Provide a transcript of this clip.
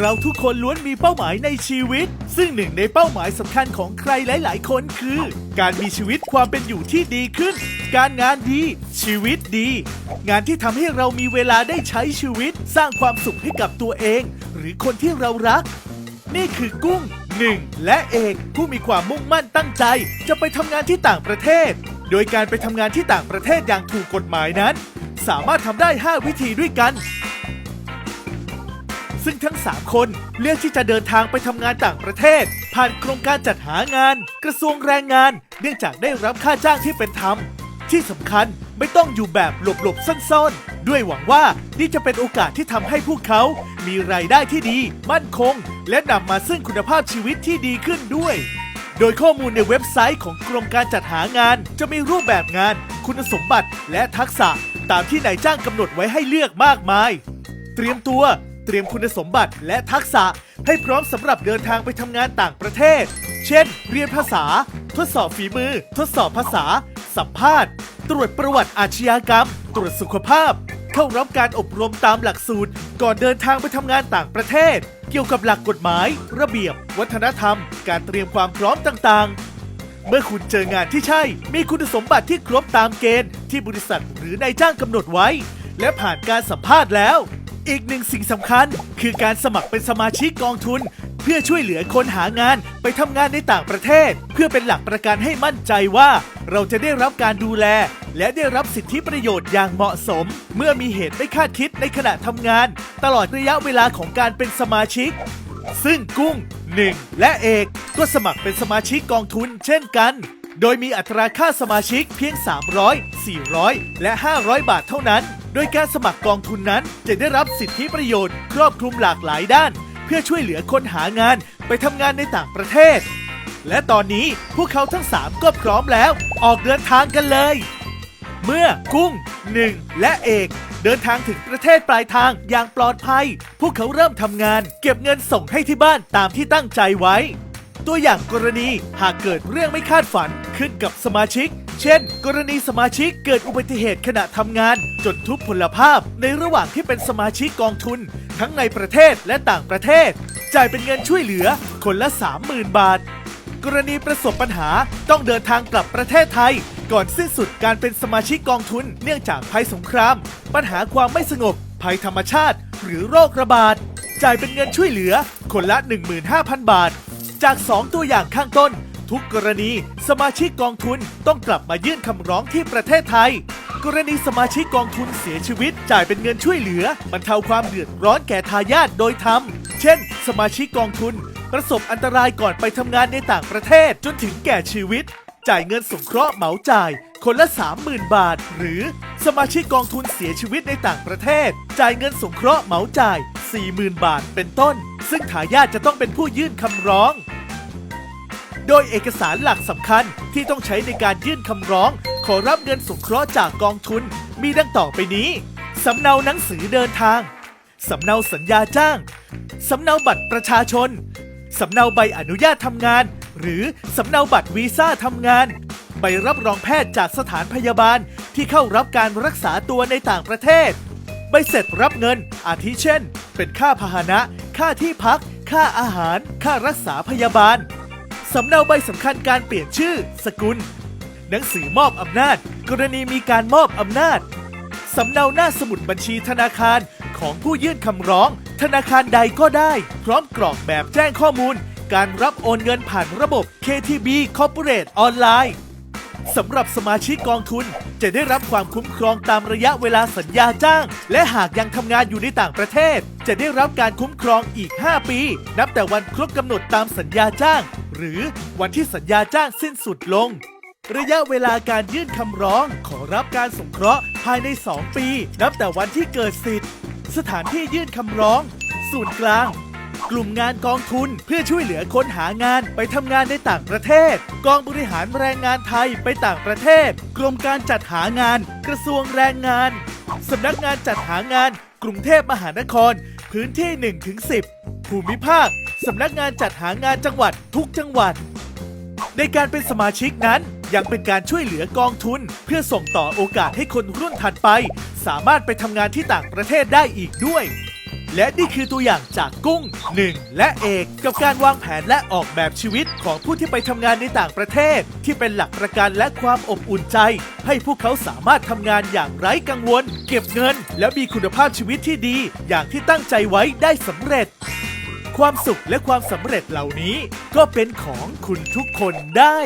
เราทุกคนล้วนมีเป้าหมายในชีวิต ซึ่งหนึ่งในเป้าหมายสำคัญของใครหลาย ๆ คนคือ การมีชีวิตความเป็นอยู่ที่ดีขึ้น การงานดี ชีวิตดี งานที่ทำให้เรามีเวลาได้ใช้ชีวิต สร้างความสุขให้กับตัวเอง หรือคนที่เรารัก นี่คือกุ้งหนึ่งและเอกผู้มีความมุ่งมั่นตั้งใจ จะไปทำงานที่ต่างประเทศ โดยการไปทำงานที่ต่างประเทศอย่างถูกกฎหมายนั้น สามารถทำได้ 5 วิธีด้วยกัน ซึ่งทั้ง 3 คนเลือกที่จะเดินทางไปทำงานต่างประเทศ ผ่านโครงการจัดหางาน กระทรวงแรงงาน เนื่องจากได้รับค่าจ้างที่เป็นธรรม ที่สำคัญไม่ต้องอยู่แบบหลบๆซ่อนๆ ด้วยหวังว่านี่จะเป็นโอกาสที่ทำให้พวกเขา มีรายได้ที่ดี มั่นคง และนำมาซึ่งคุณภาพชีวิตที่ดีขึ้นด้วย โดยข้อมูลในเว็บไซต์ของกรมการจัดหางาน จะมีรูปแบบงาน คุณสมบัติและทักษะ ตามที่นายจ้างกำหนดไว้ให้เลือกมากมาย เตรียมตัว เตรียมคุณสมบัติและทักษะให้พร้อมสำหรับเดินทางไปทำงานต่างประเทศ เช่น เรียนภาษา ทดสอบฝีมือ ทดสอบภาษา สัมภาษณ์ ตรวจประวัติอาชญากรรม ตรวจสุขภาพ เข้ารับการอบรมตามหลักสูตร ก่อนเดินทางไปทำงานต่างประเทศ เกี่ยวกับหลักกฎหมาย ระเบียบ วัฒนธรรม การเตรียมความพร้อมต่างๆเมื่อคุณเจองานที่ใช่ มีคุณสมบัติที่ครบตามเกณฑ์ที่บริษัทหรือนายจ้างกำหนดไว้ และผ่านการสัมภาษณ์แล้ว อีกหนึ่งสิ่งสำคัญ คือการสมัครเป็นสมาชิกกองทุน เพื่อช่วยเหลือคนหางานไปทำงานในต่างประเทศ เพื่อเป็นหลักประกันให้มั่นใจว่า เราจะได้รับการดูแล และได้รับสิทธิประโยชน์อย่างเหมาะสม เมื่อมีเหตุไม่คาดคิดในขณะทำงาน ตลอดระยะเวลาของการเป็นสมาชิก ซึ่งกุ้ง1และเอกก็สมัครเป็นสมาชิกกองทุนเช่นกันโดยมีอัตราค่าสมาชิกเพียง 300 400 และ 500 บาทเท่านั้น โดยการสมัครกองทุนนั้นจะได้รับสิทธิประโยชน์ ครอบคลุมหลากหลายด้าน เพื่อช่วยเหลือคนหางานไปทำงานในต่างประเทศ และตอนนี้พวกเขาทั้ง 3 ก็พร้อมแล้ว ออกเดินทางกันเลย เมื่อกุ้งหนึ่งและเอกเดินทางถึงประเทศปลายทางอย่างปลอดภัย พวกเขาเริ่มทำงาน เก็บเงินส่งให้ที่บ้านตามที่ตั้งใจไว้ ตัวอย่างกรณีหากเกิดเรื่องไม่คาดฝันขึ้นกับสมาชิก เช่น กรณีสมาชิกเกิดอุบัติเหตุขณะทำงาน จนทุพพลภาพในระหว่างที่เป็นสมาชิกกองทุน ทั้งในประเทศและต่างประเทศ จ่ายเป็นเงินช่วยเหลือคนละ 30,000 บาท กรณีประสบปัญหาต้องเดินทางกลับประเทศไทย ก่อนสิ้นสุดการเป็นสมาชิกกองทุน เนื่องจากภัยสงคราม ปัญหาความไม่สงบ ภัยธรรมชาติ หรือโรคระบาดจ่ายเป็นเงินช่วยเหลือคนละ 15,000 บาท จาก 2 ตัวอย่างข้างต้น ทุกกรณีสมาชิกกองทุนต้องกลับมายื่นคำร้องที่ประเทศไทย กรณีสมาชิกกองทุนเสียชีวิตจ่ายเป็นเงินช่วยเหลือบรรเทาความเดือดร้อนแก่ทายาทโดยธรรม เช่น สมาชิกกองทุน ประสบอันตรายก่อนไปทำงานในต่างประเทศจนถึงแก่ชีวิต จ่ายเงินสงเคราะห์เหมาจ่าย คนละ 30,000 บาท หรือสมาชิกกองทุนเสียชีวิตในต่างประเทศ จ่ายเงินสงเคราะห์เหมาจ่าย 40,000 บาทเป็นต้น ซึ่งทายาทจะต้องเป็นผู้ยื่นคำร้อง โดยเอกสารหลักสำคัญที่ต้องใช้ในการยื่นคำร้อง ขอรับเงินสงเคราะห์จากกองทุนมีดังต่อไปนี้สำเนาหนังสือเดินทางสำเนาสัญญาจ้าง สำเนาบัตรประชาชน สำเนาใบอนุญาตทำงาน หรือสำเนาบัตรวีซ่าทำงาน ใบรับรองแพทย์จากสถานพยาบาลที่เข้ารับการรักษาตัวในต่างประเทศ ใบเสร็จรับเงิน อาทิเช่น เป็นค่าพาหนะ ค่าที่พัก ค่าอาหาร ค่ารักษาพยาบาล สำเนาใบสำคัญการเปลี่ยนชื่อ สกุล หนังสือมอบอำนาจ กรณีมีการมอบอำนาจ สำเนาหน้าสมุดบัญชีธนาคารของผู้ยื่นคำร้อง ธนาคารใดก็ได้ พร้อมกรอกแบบแจ้งข้อมูล การรับโอนเงินผ่านระบบ KTB Corporate ออนไลน์ สำหรับสมาชิกกองทุนจะได้รับความคุ้มครองตามระยะเวลาสัญญาจ้าง และหากยังทำงานอยู่ในต่างประเทศ จะได้รับการคุ้มครองอีก 5 ปี นับแต่วันครบกำหนดตามสัญญาจ้าง หรือวันที่สัญญาจ้างสิ้นสุดลง ระยะเวลาการยื่นคำร้องขอรับการสงเคราะห์ภายใน 2 ปี นับแต่วันที่เกิดสิทธิ์ สถานที่ยื่นคำร้อง ศูนย์กลาง กลุ่มงานกองทุนเพื่อช่วยเหลือคนหางานไปทำงานในต่างประเทศ กองบริหารแรงงานไทยไปต่างประเทศ กรมการจัดหางาน กระทรวงแรงงานสำนักงานจัดหางาน กรุงเทพมหานคร พื้นที่ 1-10 ภูมิภาคสำนักงานจัดหางานจังหวัดทุกจังหวัด ในการเป็นสมาชิกนั้นยังเป็นการช่วยเหลือกองทุน เพื่อส่งต่อโอกาสให้คนรุ่นถัดไป สามารถไปทำงานที่ต่างประเทศได้อีกด้วย และนี่คือตัวอย่างจากกุ้งหนึ่งและเอกกับการวางแผนและออกแบบชีวิตของผู้ที่ไปทำงานในต่างประเทศ ที่เป็นหลักประกันและความอบอุ่นใจ ให้พวกเขาสามารถทำงานอย่างไร้กังวล เก็บเงิน และมีคุณภาพชีวิตที่ดี อย่างที่ตั้งใจไว้ได้สำเร็จ ความสุขและความสำเร็จเหล่านี้ ก็เป็นของคุณทุกคนได้